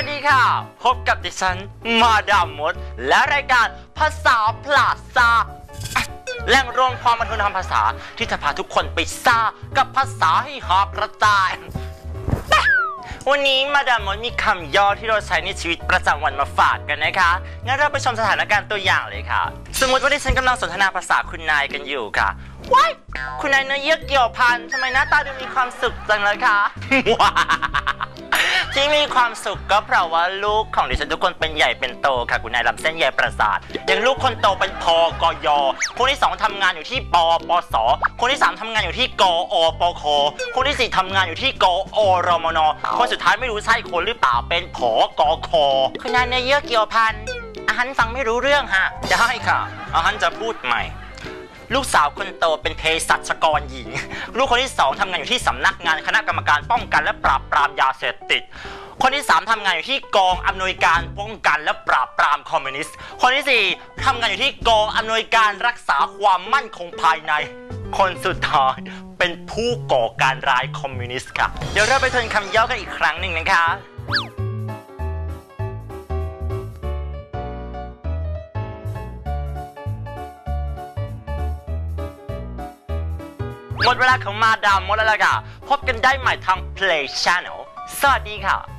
วัสดีค่ะ พบกับดิฉัน มาดามมด และรายการภาษาพลาซาแหล่งรวมความบันเทิงทางภาษาที่จะพาทุกคนไปซากับภาษาให้หอกระจาย วันนี้มาดามมดมีคำย่อที่เราใช้ในชีวิตประจำวันมาฝากกันนะคะ งั้นเราไปชมสถานการณ์ตัวอย่างเลยค่ะ สมมติว่าดิฉันกำลังสนทนาภาษาคุณนายกันอยู่ค่ะว้ายคุณนายเนื้อเยื่อเกี่ยวพันทำไมหน้าตาดูมีความสุขจังเลยคะ ที่มีความสุขก็เพราะว่าลูกของดิฉันทุกคนเป็นใหญ่เป็นโตค่ะคุณนายลำเส้นใยประสาทอย่างลูกคนโตเป็นพกยคนที่สองทำงานอยู่ที่ปปสคนที่สามทำงานอยู่ที่กอปคคนที่สี่ทำงานอยู่ที่กอรมนคนสุดท้ายไม่รู้ใช่คนหรือเปล่าเป็นผกคคุณนายเนื้อเยื่อเกี่ยวพันอาหารฟังไม่รู้เรื่องฮะได้ค่ะอาหารจะพูดใหม่ ลูกสาวคนโตเป็นเภสัชกรหญิง ลูกคนที่สองทำงานอยู่ที่สำนักงานคณะกรรมการป้องกันและปราบปรามยาเสพติด คนที่สามทำงานอยู่ที่กองอำนวยการป้องกันและปราบปรามคอมมิวนิสต์ คนที่สี่ทำงานอยู่ที่กองอำนวยการรักษาความมั่นคงภายใน คนสุดท้ายเป็นผู้ก่อการร้ายคอมมิวนิสต์ค่ะ เดี๋ยวเราไปทวนคำย่อกันอีกครั้งหนึ่งนะคะ หมดเวลาของมาดามมดแล้วล่ะค่ะ พบกันได้ใหม่ทาง Play Channel สวัสดีค่ะ